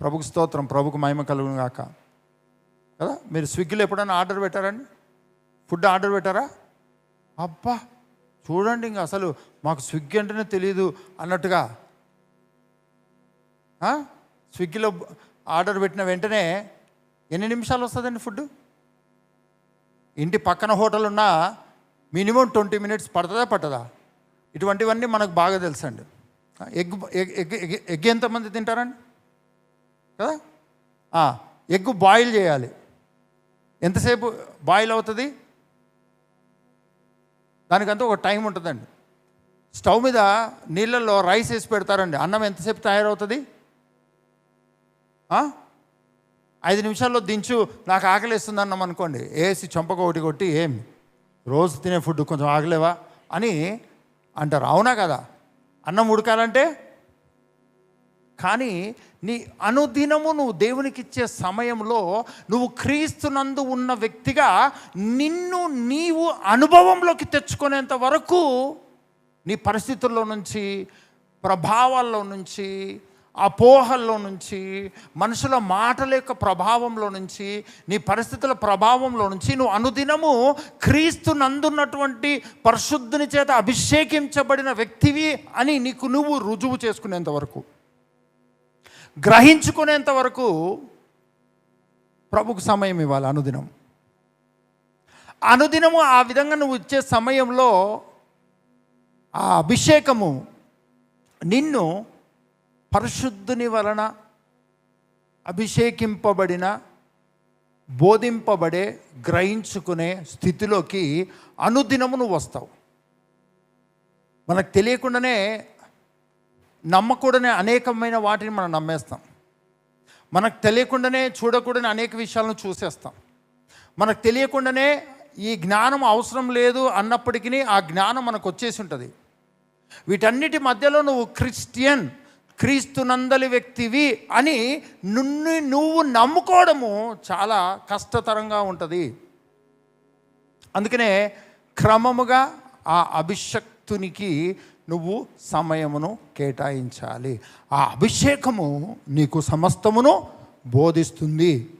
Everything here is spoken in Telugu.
ప్రభుకు స్తోత్రం ప్రభుకు మహిమ కలుగును గాక. కదా? మీరు స్విగ్గీలో ఎప్పుడైనా ఆర్డర్ పెట్టారండి? ఫుడ్ ఆర్డర్ పెట్టారా? అబ్బా! చూడండి ఇంక అసలు మాకు స్విగ్గీ అంటేనే తెలియదు అన్నట్టుగా. స్విగ్గీలో ఆర్డర్ పెట్టిన వెంటనే ఎన్ని నిమిషాలు వస్తుందండి ఫుడ్ ఇంటి పక్కన హోటల్ ఉన్నా మినిమం ట్వంటీ మినిట్స్ పడుతుందా పట్టదా? ఇటువంటివన్నీ మనకు బాగా తెలుసండి. Egg egg egg egg egg ఎంతమంది తింటారండి? కదా? ఎగ్ బాయిల్ చేయాలి. ఎంతసేపు బాయిల్ అవుతుంది? దానికంతా ఒక టైం ఉంటుందండి. స్టవ్ మీద నీళ్ళల్లో రైస్ వేసి పెడతారండి. అన్నం ఎంతసేపు తయారవుతుంది? ఐదు నిమిషాల్లో దించు నాకు ఆకలిస్తుంది అన్నం అనుకోండి. వేసి చంపక ఒకటి కొట్టి ఏం? రోజు తినే ఫుడ్ కొంచెం ఆగలేవా? అని అంటారు. అవునా కదా? అన్నం ఉడకాలంటే కానీ నీ అనుదినము నువ్వు దేవునికి ఇచ్చే సమయంలో నువ్వు క్రీస్తునందు ఉన్న వ్యక్తిగా నిన్ను నీవు అనుభవంలోకి తెచ్చుకునేంత వరకు నీ పరిస్థితుల్లో నుంచి ప్రభావాల్లో నుంచి అపోహల్లో నుంచి మనుషుల మాటల యొక్క ప్రభావంలో నుంచి నీ పరిస్థితుల ప్రభావంలో నుంచి నువ్వు అనుదినము క్రీస్తు నందున్నటువంటి పరిశుద్ధుని చేత అభిషేకించబడిన వ్యక్తివి అని నీకు నువ్వు రుజువు చేసుకునేంత వరకు. గ్రహించుకునేంత వరకు ప్రభుకు సమయం ఇవ్వాలి అనుదినం. అనుదినము ఆ విధంగా నువ్వు ఇచ్చే సమయంలో ఆ అభిషేకము నిన్ను పరిశుద్ధుని వలన అభిషేకింపబడిన బోధింపబడే గ్రహించుకునే స్థితిలోకి అనుదినము నువ్వు వస్తావు. మనకు తెలియకుండానే నమ్మకూడని అనేకమైన వాటిని మనం నమ్మేస్తాం. మనకు తెలియకుండానే చూడకూడని అనేక విషయాలను చూసేస్తాం. మనకు తెలియకుండానే ఈ జ్ఞానం అవసరం లేదు అన్నప్పటికీ ఆ జ్ఞానం మనకు వచ్చేసి ఉంటుంది. వీటన్నిటి మధ్యలో నువ్వు క్రిస్టియన్ క్రీస్తునందలి వ్యక్తివి అని నిన్ను నువ్వు నమ్ముకోవడము చాలా కష్టతరంగా ఉంటుంది. అందుకనే క్రమముగా ఆ అభిషక్తునికి నువ్వు సమయమును కేటాయించాలి. ఆ అభిషేకము నీకు సమస్తమును బోధిస్తుంది.